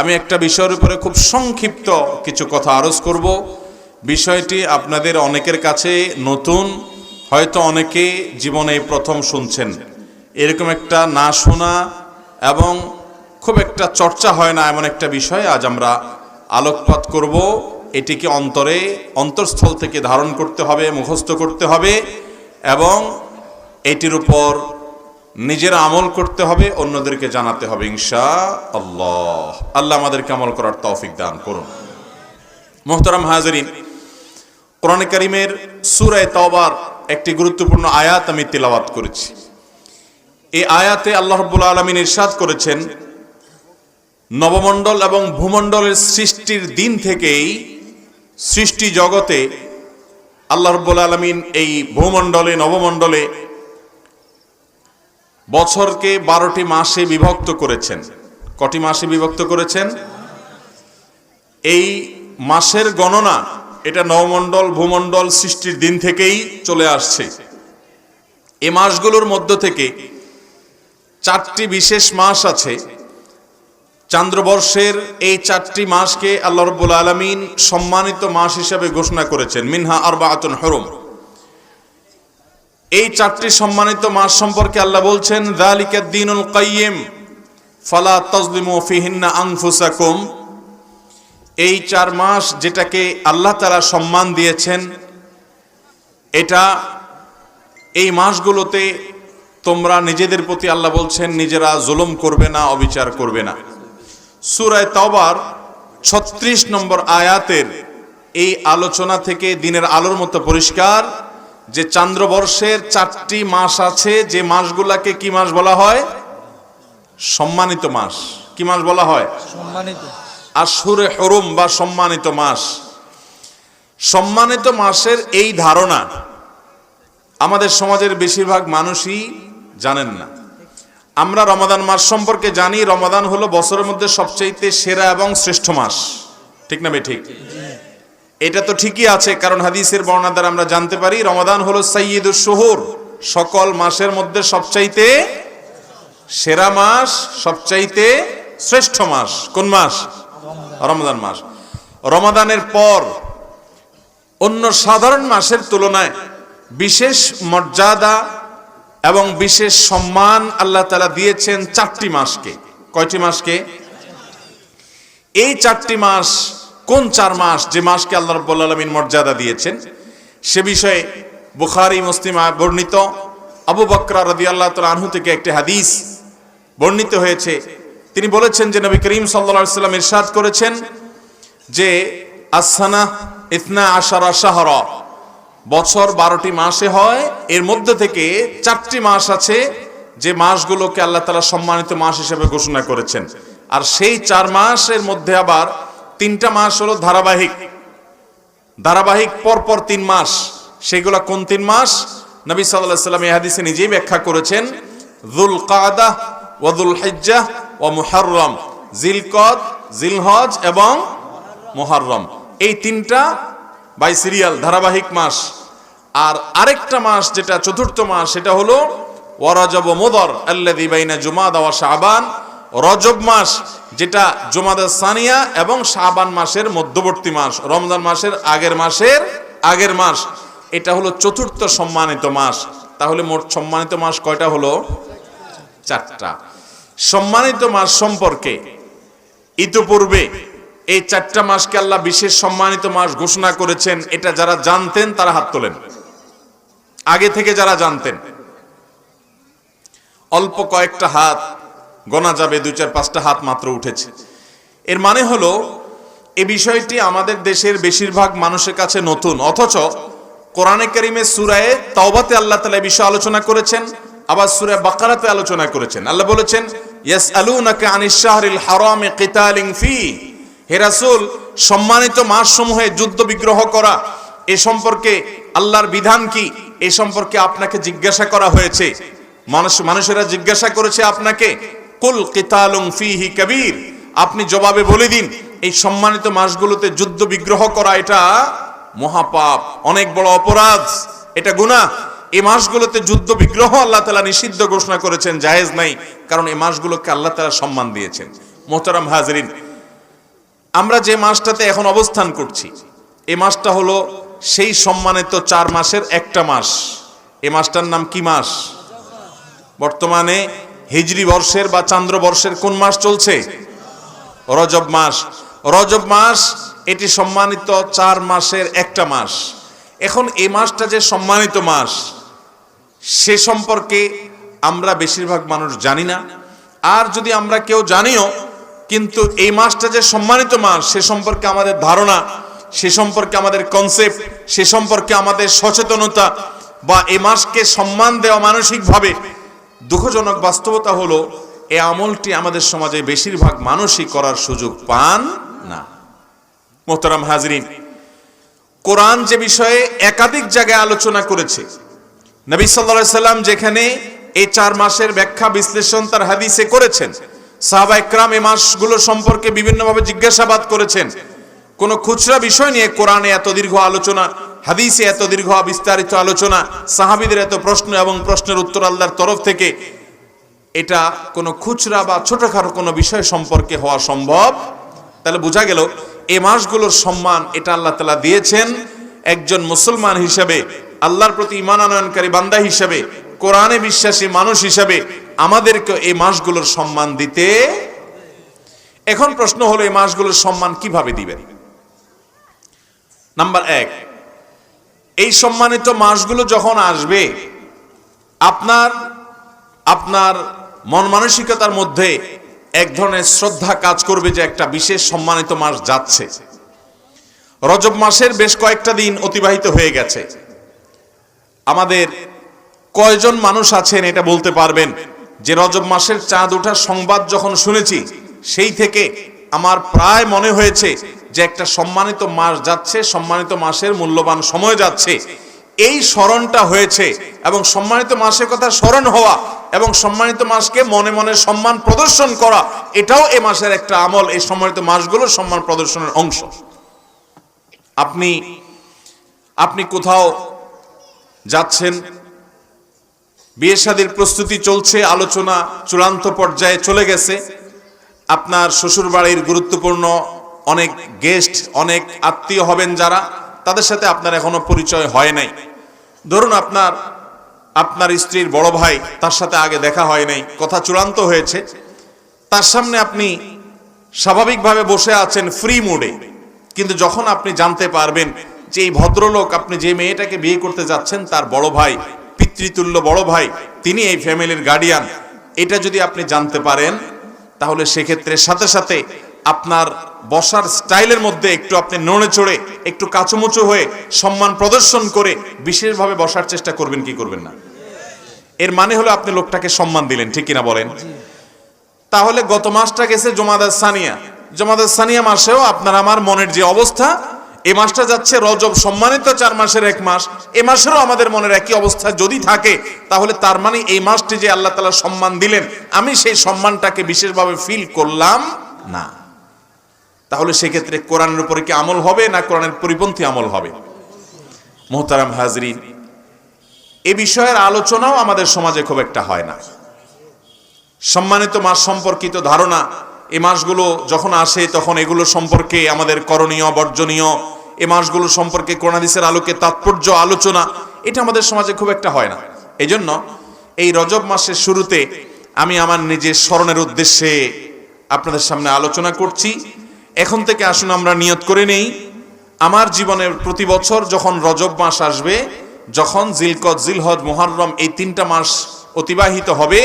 আমি একটা বিষয়ের উপরে খুব সংক্ষিপ্ত কিছু কথা আরজ করব। বিষয়টি আপনাদের অনেকের কাছে নতুন, হয়তো অনেকে জীবনে প্রথম শুনছেন। এরকম একটা না শোনা এবং খুব একটা চর্চা হয় না এমন একটা বিষয় আজ আমরা আলোকপাত করব। এটিকে অন্তরে, অন্তঃস্থল থেকে ধারণ করতে হবে, মুখস্থ করতে হবে এবং এটির উপর নিজের আমল করতে হবে, অন্যদেরকে জানাতে হবে ইনশা আল্লাহ আল্লাহ আমাদেরকে আমল করার তৌফিক দান করুন। মোহতারাম হাজরিন, কোরআন করিমের সুরায় তওবার একটি গুরুত্বপূর্ণ আয়াত আমি তিলাওয়াত করেছি। এই আয়াতে আল্লাহ রব্বুল আলমিন ইরশাদ করেছেন, নবমণ্ডল এবং ভূমণ্ডলের সৃষ্টির দিন থেকেই সৃষ্টি জগতে আল্লাহ রব্বুল আলমিন এই ভূমণ্ডলে, নবমণ্ডলে বছরকে বারোটি মাসে বিভক্ত করেছেন। কটি মাসে বিভক্ত করেছেন? এই মাসের গণনা এটা নবমণ্ডল ভূমণ্ডল সৃষ্টির দিন থেকেই চলে আসছে। এ মাসগুলোর মধ্য থেকে চারটি বিশেষ মাস আছে। চান্দ্রবর্ষের এই চারটি মাসকে আল্লাহ রব্বুল আলমিন সম্মানিত মাস হিসাবে ঘোষণা করেছেন। মিনহা আরবাআতুন হরম। এই চারটি সম্মানিত মাস সম্পর্কে আল্লাহ বলছেন দালিকা দিনুল কাইয়িম, ফালা তাজলিমু ফিহিন্না আনফুসাকুম। এই চার মাস যেটাকে আল্লাহ তারা সম্মান দিয়েছেন, এটা এই মাসগুলোতে তোমরা নিজেদের প্রতি আল্লাহ বলছেন, নিজেরা জুলুম করবে না, অবিচার করবে না। সুরায় তবার ছত্রিশ নম্বর আয়াতের এই আলোচনা থেকে দিনের আলোর মতো পরিষ্কার যে চান্দ্রবর্ষের চারটি মাস আছে যে মাসগুলাকে কি মাস বলা হয়? সম্মানিত মাস। কি মাস বলা হয়? সম্মানিত। আশুরে হরুম বা সম্মানিত মাস। সম্মানিত মাসের এই ধারণা আমাদের সমাজের বেশিরভাগ মানুষই জানেন না। আমরা রমাদান মাস সম্পর্কে জানি রমাদান হলো বছরের মধ্যে সবচাইতে সেরা এবং শ্রেষ্ঠ মাস। ঠিক না বে ঠিক? এটা তো ঠিকই আছে, কারণ হাদিসের বর্ণনা দ্বারা আমরা জানতে পারি, রমাদান হলো সাইয়দুর শহর, সকল মাসের মধ্যে সবচাইতে সেরা মাস, সবচাইতে শ্রেষ্ঠ মাস, কোন মাস? রমাদান মাস। রমাদানের পর অন্য সাধারণ মাসের তুলনায় বিশেষ মর্যাদা এবং বিশেষ সম্মান আল্লাহ তালা দিয়েছেন চারটি মাসকে। কয়টি মাসকে? এই চারটি মাস কোন চার মাস যে মাসকে আল্লাহ রব্বুল আলমিন মর্যাদা দিয়েছেন? সে বিষয়ে বুখারি, মুসলিম বর্ণিত। আবু বকরা রদি আল্লাহ আনহু থেকে একটি হাদিস বর্ণিত হয়েছে। তিনি বলেছেন যে নবী করিম সাল্লা সাল্লাম ইরশাদ করেছেন যে আসানা ইতনা আশারা শাহরা। বছর বারোটি মাসে হয়, এর মধ্যে থেকে চারটি মাস আছে যে মাসগুলোকে আল্লাহ তালা সম্মানিত মাস হিসেবে ঘোষণা করেছেন। আর সেই চার মাসের মধ্যে আবার তিনটা মাস হলো ধারাবাহিক। ধারাবাহিক পরপর তিন মাস। সেগুলা কোন তিন মাস? নবী সাল্লাহ সাল্লাম হাদিসে নিজেই ব্যাখ্যা করেছেন জুল কাদা ওয়াদুল হিজ্জা ও মুহাররম। জিলকদ, জিলহজ এবং মুহাররম। এই তিনটা বাই সিরিয়াল, ধারাবাহিক মাস। আর আরেকটা মাস যেটা চতুর্থ মাস, সেটা হলো ওয়ারাজব মোদর আল্লাদি বাইনা জুমাদা ওয়া শাবান। রজব মাস, যেটা জুমাদা সানিয়া এবং শাবান মাসের মধ্যবর্তী মাস, রমজান মাসের আগের মাসের আগের মাস। এটা হলো চতুর্থ সম্মানিত মাস। তাহলে মোট সম্মানিত মাস কয়টা হলো? চারটা। সম্মানিত মাস সম্পর্কে ইতোপূর্বে এই চারটা মাসকে আল্লাহ বিশেষ সম্মানিত মাস ঘোষণা করেছেন। এটা যারা জানতেন, তারা হাত তোলেন। আগে থেকে যারা জানতেন, অল্প কয়েকটা হাত গোনা যাবে, দুই চার, পাঁচটা হাত মাত্র উঠেছে। এর মানে হলো এই বিষয়টি আমাদের দেশের বেশিরভাগ মানুষের কাছে নতুন। অথচ কোরআনে করিমে সুরায়ে তওবাতে আল্লাহ তালা বিষয়ে আলোচনা করেছেন, আবার সুরায় বাকারাতে আলোচনা করেছেন। আল্লাহ বলেছেন ইয়াস আলুনাকে আনিস শাহরিল হারামে কিতালিং ফি। হে রাসূল, সম্মানিত মাসসমূহে যুদ্ধ বিগ্রহ করা, এ সম্পর্কে আল্লাহর বিধান কি? এ সম্পর্কে আপনাকে জিজ্ঞাসা করা হয়েছে। মানুষ, মানুষেরা জিজ্ঞাসা করেছে আপনাকে কুল কিতালুং ফিহি কবির। আপনি জবাবে বলে দিন, এই সম্মানিত মাসগুলোতে যুদ্ধ বিগ্রহ করা এটা মহাপাপ, অনেক বড় অপরাধ, এটা গুনাহ। এই মাসগুলোতে যুদ্ধ বিগ্রহ আল্লাহ তালা নিষিদ্ধ ঘোষণা করেছেন, জায়েজ নাই, কারণ এই মাসগুলোকে আল্লাহ তালা সম্মান দিয়েছেন। মোহতারাম হাজরিন, আমরা যে মাসটাতে এখন অবস্থান করছি, এই মাসটা হলো সেই সম্মানিত চার মাসের একটা মাস। এ মাসটার নাম কি মাস? বর্তমানে হিজরি বর্ষের বা চান্দ্র বর্ষের কোন মাস চলছে? রজব মাস। রজব মাস, এটি সম্মানিত চার মাসের একটা মাস। এখন এই মাসটা যে সম্মানিত মাস, সে সম্পর্কে আমরা বেশিরভাগ মানুষ জানি না। আর যদি আমরা কেউ জানিও, কিন্তু এই মাসটা যে সম্মানিত মাস, সে সম্পর্কে আমাদের ধারণা, সে সম্পর্কে আমাদের কনসেপ্ট সে সম্পর্কে আমাদের সচেতনতা বা এ মাসকে সম্মান দেওয়া মানসিকভাবে দুঃখজনক বাস্তবতা হলো এই আমলটি আমাদের সমাজে বেশিরভাগ মানুষই করার সুযোগ পান না। মোহতারাম হাজরিন, কোরআন যে বিষয়ে একাধিক জায়গায় আলোচনা করেছে, নবী সাল্লা সাল্লাম যেখানে এই চার মাসের ব্যাখ্যা বিশ্লেষণ তার হাদিসে করেছেন, সাহাবা একরাম এই মাসগুলো সম্পর্কে বিভিন্নভাবে জিজ্ঞাসাবাদ করেছেন। কোন খুচরা বিষয় নিয়ে কোরআনে এত দীর্ঘ আলোচনা হাদিসে এত দীর্ঘ বিস্তারিত আলোচনা, সাহাবিদের এত প্রশ্ন এবং প্রশ্নের উত্তর আল্লাহর তরফ থেকে, এটা কোনো খুচরা বা ছোটখাটো কোনো বিষয় সম্পর্কে হওয়া সম্ভব। তাহলে বোঝা গেল, এ মাসগুলোর সম্মান এটা আল্লাহ তালা দিয়েছেন একজন মুসলমান হিসেবে, আল্লাহর প্রতি ইমান আনয়নকারী বান্দা হিসেবে, কোরআনে বিশ্বাসী মানুষ হিসেবে আমাদেরকে এই মাসগুলোর সম্মান দিতে। এখন প্রশ্ন হলো, এই মাসগুলোর সম্মান কীভাবে দিবেন? নাম্বার এক এই সম্মানিত মাসগুলো যখন আসবে, আপনার আপনার মন মানসিকতার মধ্যে এক ধরনের শ্রদ্ধা কাজ করবে যে একটা বিশেষ সম্মানিত মাস যাচ্ছে। রজব মাসের বেশ কয়েকটা দিন অতিবাহিত হয়ে গেছে। আমাদের কয়জন মানুষ আছেন এটা বলতে পারবেন যে রজব মাসের চাঁদ ওঠার সংবাদ যখন শুনেছি, সেই থেকে আমার প্রায় মনে হয়েছে যে একটা সম্মানিত মাস যাচ্ছে, সম্মানিত মাসের মূল্যবান সময় যাচ্ছে। এই স্মরণটা হয়েছে এবং সম্মানিত মাসের কথা স্মরণ হওয়া এবং সম্মানিত মাসকে মনে মনে সম্মান প্রদর্শন করা, এটাও এ মাসের একটা আমল। এই সম্মানিত মাসগুলোর সম্মান প্রদর্শনের অংশ। আপনি আপনি কোথাও যাচ্ছেন, বিয়ে শাদীর প্রস্তুতি চলছে, আলোচনা চূড়ান্ত পর্যায়ে চলে গেছে, আপনার শ্বশুরবাড়ির গুরুত্বপূর্ণ অনেক গেস্ট, অনেক আত্মীয় হবেন যারা, তাদের সাথে আপনার এখনও পরিচয় হয় নাই। ধরুন আপনার আপনার স্ত্রীর বড় ভাই তার সাথে আগে দেখা হয় নাই, কথা চূড়ান্ত হয়েছে। তার সামনে আপনি স্বাভাবিকভাবে বসে আছেন ফ্রি মুডে কিন্তু যখন আপনি জানতে পারবেন যে এই ভদ্রলোক, আপনি যে মেয়েটাকে বিয়ে করতে যাচ্ছেন, তার বড় ভাই, পিতৃতুল্য বড় ভাই, তিনি এই ফ্যামিলির গার্ডিয়ান এটা যদি আপনি জানতে পারেন, তাহলে সেক্ষেত্রে সাথে সাথে আপনার বসার স্টাইলের মধ্যে একটু আপনি নড়ে চড়ে, একটু কাচুমুচু হয়ে সম্মান প্রদর্শন করে বিশেষভাবে বসার চেষ্টা করবেন, কি করবেন না? এর মানে হলো আপনি লোকটাকে সম্মান দিলেন, ঠিক কিনা বলেন? তাহলে গত মাসটা গেছে জমাদার সানিয়া জমাদার সানিয়া মাসেও আপনার আমার মনের যে অবস্থা, এ মাসটা যাচ্ছে রজব সম্মানিত চার মাসের এক মাস। এ মাসেরও আমাদের মনের একই অবস্থা যদি থাকে, তাহলে তার মানে এই মাসটি যে আল্লাহ তালা সম্মান দিলেন, আমি সেই সম্মানটাকে বিশেষভাবে ফিল করলাম না। তাহলে সেক্ষেত্রে কোরআনের উপরে কি আমল হবে না কোরআনের পরিপন্থী আমল হবে? মোহতারাম হাজরিন, এ বিষয়ের আলোচনাও আমাদের সমাজে খুব একটা হয় না। সম্মানিত মাস সম্পর্কিত ধারণা, এ মাসগুলো যখন আসে তখন এগুলো সম্পর্কে আমাদের করণীয়, বর্জনীয়, এ মাসগুলো সম্পর্কে কোরআনিসের আলোকে তাৎপর্য, আলোচনা, এটা আমাদের সমাজে খুব একটা হয় না। এই জন্য এই রজব মাসের শুরুতে আমি আমার নিজের স্মরণের উদ্দেশ্যে আপনাদের সামনে আলোচনা করছি। এখন থেকে আসুন, আমরা নিয়ত করে নেই। আমার জীবনের প্রতি বছর যখন রজব মাস আসবে, যখন জিলকত, জিলহজ মোহরম এই তিনটা মাস অতিবাহিত হবে,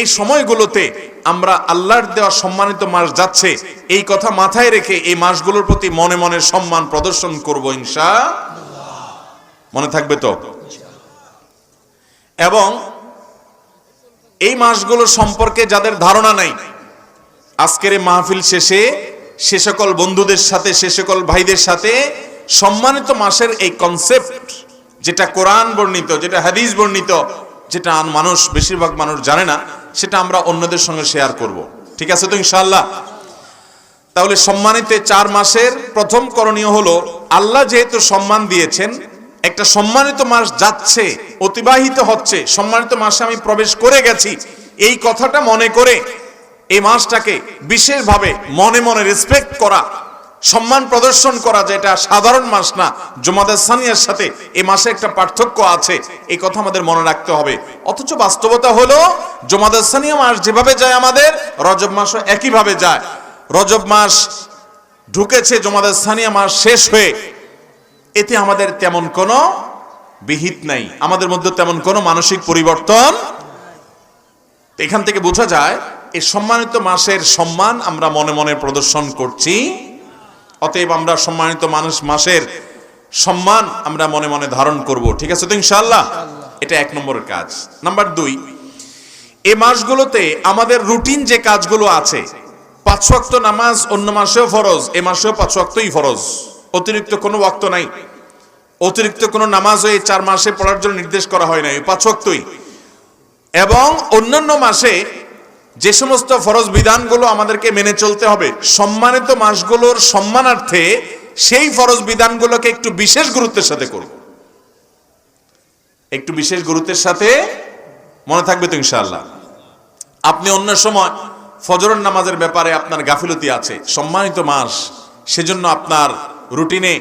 এই সময়গুলোতে আমরা আল্লাহর দেওয়া সম্মানিত মাস যাচ্ছে। এই কথা মাথায় রেখে এই মাসগুলোর প্রতি মনে মনে সম্মান প্রদর্শন করব ইনশা মনে থাকবে তো? এবং এই মাসগুলো সম্পর্কে যাদের ধারণা নাই, আজকের এই মাহফিল শেষে সে সকল বন্ধুদের সাথে, সে সকল ভাইদের সাথে সম্মানিত মাসের এই কনসেপ্ট যেটা কোরআন বর্ণিত, যেটা হাদিস বর্ণিত, যেটা মানুষ, বেশিরভাগ মানুষ জানে না, সেটা আমরা অন্যদের সঙ্গে শেয়ার করব। ঠিক আছে তো ইনশাআল্লাহ? তাহলে সম্মানিত চার মাসের প্রথম করণীয় হলো, আল্লাহ যেহেতু সম্মান দিয়েছেন, একটা সম্মানিত মাস যাচ্ছে, অতিবাহিত হচ্ছে, সম্মানিত মাসে আমি প্রবেশ করে গেছি, এই কথাটা মনে করে এই মাসটাকে বিশেষভাবে মনে মনে রেসপেক্ট করা, সম্মান প্রদর্শন করা যে এটা সাধারণ মাস না জমাদের সানিয়ার সাথে এই মাসে একটা পার্থক্য আছে, এই কথা আমাদের মনে রাখতে হবে। অথচ বাস্তবতা হলো জমাদের সানিয়া মাস যেভাবে যায় আমাদের, রজব মাসও একইভাবে যায়। রজব মাস ঢুকেছে জমাদের সানিয়া মাস শেষ হয়ে, এতে আমাদের তেমন কোনো বিহিত নাই। আমাদের মধ্যে তেমন কোনো মানসিক পরিবর্তন এখান থেকে বোঝা যায় এই সম্মানিত মাসের সম্মান আমরা মনে মনে প্রদর্শন করছি। অতএব আমরা সম্মানিত মানুষ মাসের সম্মান আমরা মনে মনে ধারণ করব। ঠিক আছে তো ইনশাআল্লাহ? এটা এক নম্বরের কাজ। নাম্বার দুই এই মাসগুলোতে আমাদের রুটিন যে কাজগুলো আছে, পাঁচ ওয়াক্ত নামাজ অন্য মাসেও ফরজ, এ মাসেও পাঁচ ওয়াক্তই ফরজ। অতিরিক্ত কোনো ওয়াক্ত নাই। অতিরিক্ত কোনো নামাজ এই চার মাসে পড়ার জন্য নির্দেশ করা হয় না এই পাঁচ ওয়াক্তই। এবং অন্যান্য মাসে যে সমস্ত ফরজ বিধানগুলো আমাদেরকে মেনে চলতে হবে, সম্মানিত মাসগুলোর সম্মানার্থে সেই ফরজ বিধানগুলোকে একটু বিশেষ গুরুত্বের সাথে করব। একটু বিশেষ গুরুত্বের সাথে মনে থাকবে তো ইনশাআল্লাহ। আপনি অন্য সময় ফজরের নামাজের ব্যাপারে আপনার গাফিলতি আছে, সম্মানিত মাস সেজন্য আপনার রুটিনে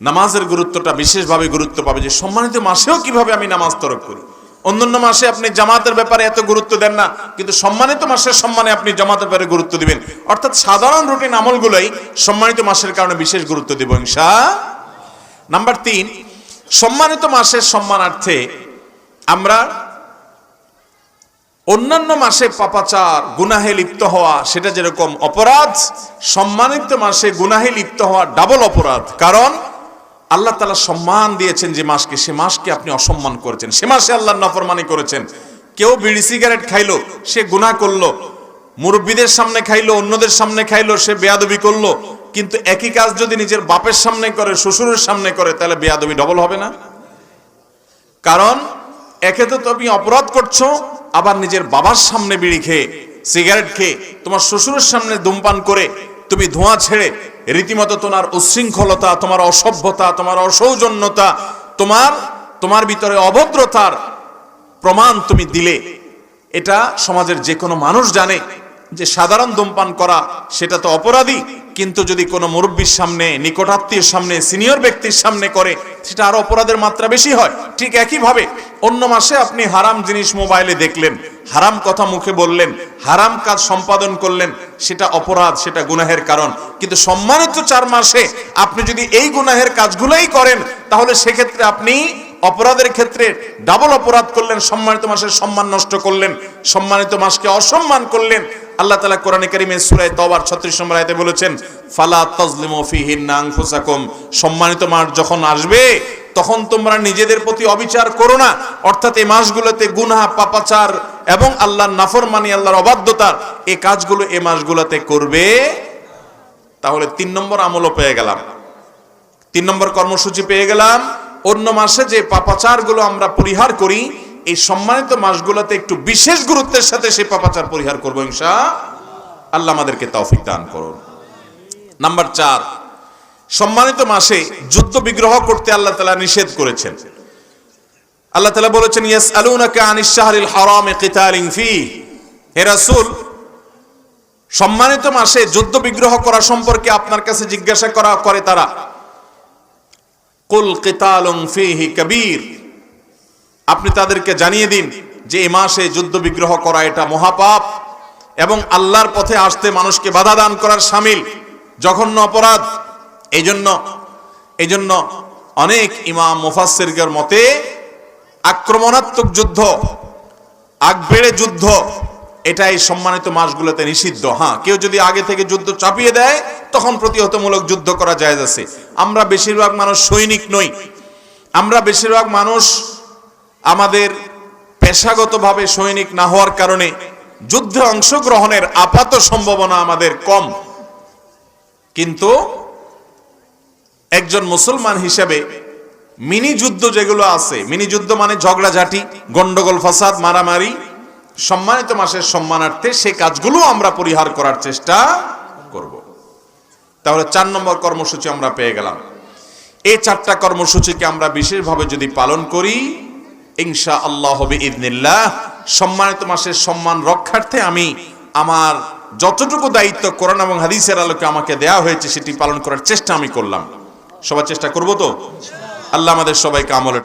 নামাজের গুরুত্বটা বিশেষভাবে গুরুত্ব পাবে যে সম্মানিত মাসেও কীভাবে আমি নামাজ তরক করি। অন্যান্য মাসে আপনি জামাতের ব্যাপারে এত গুরুত্ব দেন না, কিন্তু সম্মানিত মাসের সম্মানে আপনি জামাতের ব্যাপারে গুরুত্ব দিবেন। অর্থাৎ সাধারণ রুটিন আমলগুলোই সম্মানিত মাসের কারণে বিশেষ গুরুত্ব দিব ইনশা নাম্বার তিন, সম্মানিত মাসের সম্মানার্থে আমরা অন্যান্য মাসে পাপাচার, গুনাহে লিপ্ত হওয়া, সেটা যেরকম অপরাধ, সম্মানিত মাসে গুনাহে লিপ্ত হওয়া ডাবল অপরাধ। কারণ আল্লাহ তালা সম্মান দিয়েছেন যে মাসকে, সে মাসকে আপনি অসম্মান করেছেন। সে মাসে আল্লাহ নফরমানি করেছেন। কেউ বিড়ি সিগারেট খাইলো, সে গুনাহ করল। মুরব্বীদের সামনে খাইলো, অন্যদের সামনে খাইলো, সে বেয়াদবি করল। কিন্তু একই কাজ যদি নিজের বাপের সামনে করে, শ্বশুরের সামনে করে, তাহলে বেয়াদবি ডবল হবে না। কারণ, একে তো তুমি অপরাধ করছ, আবার নিজের বাবার সামনে বিড়ি খেয়ে, সিগারেট খেয়ে, তোমার শ্বশুরের সামনে ধূমপান করে, তুমি ধোঁয়া ছেড়ে রীতিমতো তোমার উচ্ছৃঙ্খলতা, তোমার অসভ্যতা, তোমার অসৌজন্যতা, তোমার তোমার ভিতরে অভদ্রতার প্রমাণ তুমি দিলে। এটা সমাজের যে কোনো মানুষ জানে। যে সাধারণ ধূমপান করা, সেটা তো অপরাধী। কিন্তু যদি কোনো মুরব্বীর সামনে নিকটাত্মীয়ের সামনে, সিনিয়র ব্যক্তির সামনে করে, সেটা আরও অপরাধের মাত্রা বেশি হয়। ঠিক একইভাবে অন্য মাসে আপনি হারাম জিনিস মোবাইলে দেখলেন, হারাম কথা মুখে বললেন, হারাম কাজ সম্পাদন করলেন, সেটা অপরাধ, সেটা গুনাহের কারণ। কিন্তু সম্মানিত চার মাসে আপনি যদি এই গুনাহের কাজগুলোই করেন, তাহলে সেক্ষেত্রে আপনি অপরাধের ক্ষেত্রে ডাবল অপরাধ করলেন, সম্মানিত মাসের সম্মান নষ্ট করলেন, সম্মানিত মাসকে অসম্মান করলেন আল্লাহ তালা কোরআন কারিমে সুরায় তবার ছত্রিশ নম্বর আয়তে বলেছেন, ফালা তজলিম ফিহিন আনফুসাকুম। সম্মানিত মাস যখন আসবে, তখন তোমরা নিজেদের প্রতি অবিচার করো না। অর্থাৎ এই মাসগুলোতে গুনাহ, পাপাচার এবং আল্লাহর নাফরমানি, আল্লাহর অবাধ্যতার এই কাজগুলো এই মাসগুলোতে করবে। তাহলে তিন নম্বর আমলও পেয়ে গেলাম। তিন নম্বর কর্মসূচি পেয়ে গেলাম। অন্য মাসে যে পাপাচারগুলো আমরা পরিহার করি এই সম্মানিত মাসগুলোতে একটু বিশেষ গুরুত্বের সাথে সেই পাপাচার পরিহার করব, ইনশা আল্লাহ আমাদেরকে তৌফিক দান করুন। নাম্বার চার, সম্মানিত মাসে যুদ্ধ বিগ্রহ করতে আল্লাহ তালা নিষেধ করেছেন। আল্লাহ তালা বলেছেন ইয়াস আলুনাকা আনিস শাহরিল হারামে কিতালিং ফি হে রাসূল, সম্মানিত মাসে যুদ্ধ বিগ্রহ করা সম্পর্কে আপনার কাছে জিজ্ঞাসা করা করে তারা। কুল কিতালুং ফিহি কবির। আপনি তাদেরকে জানিয়ে দিন যে এ মাসে যুদ্ধ বিগ্রহ করা এটা মহাপাপ এবং আল্লাহর পথে আসতে মানুষকে বাধা দান করার সামিল, জঘন্য অপরাধ। এই জন্য এই জন্য অনেক ইমাম মুফাসসিরদের মতে আক্রমণাত্মক যুদ্ধ আগবেড়ে যুদ্ধ, এটাই সম্মানিত মাসগুলোতে নিষিদ্ধ। হ্যাঁ কেউ যদি আগে থেকে যুদ্ধ চাপিয়ে দেয়, তখন প্রতিহতমূলক যুদ্ধ করা যায় আছে। আমরা বেশিরভাগ মানুষ সৈনিক নই। আমরা বেশিরভাগ মানুষ আমাদের পেশাগতভাবে সৈনিক না হওয়ার কারণে যুদ্ধে অংশগ্রহণের আপাত সম্ভাবনা আমাদের কম। কিন্তু একজন মুসলমান হিসেবে মিনি যুদ্ধ যেগুলো আছে, মিনি যুদ্ধ মানে ঝগড়াঝাটি, গন্ডগোল, ফাসাদ, মারামারি, সম্মানিত মাসের সম্মানার্থে সেই কাজগুলো আমরা পরিহার করার চেষ্টা করব। তাহলে চার নম্বর কর্মসূচি আমরা পেয়ে গেলাম। এই চারটা কর্মসূচিকে আমরা বিশেষভাবে যদি পালন করি ইনশা আল্লাহ হবে ইদনিল্লাহ সম্মানিত মাসের সম্মান রক্ষার্থে আমি আমার যতটুকু দায়িত্ব কোরআন এবং হাদিসের আলোকে আমাকে দেয়া হয়েছে, সেটি পালন করার চেষ্টা আমি করলাম। সবার চেষ্টা করব তো? আল্লাহ আমাদের সবাইকে আমলের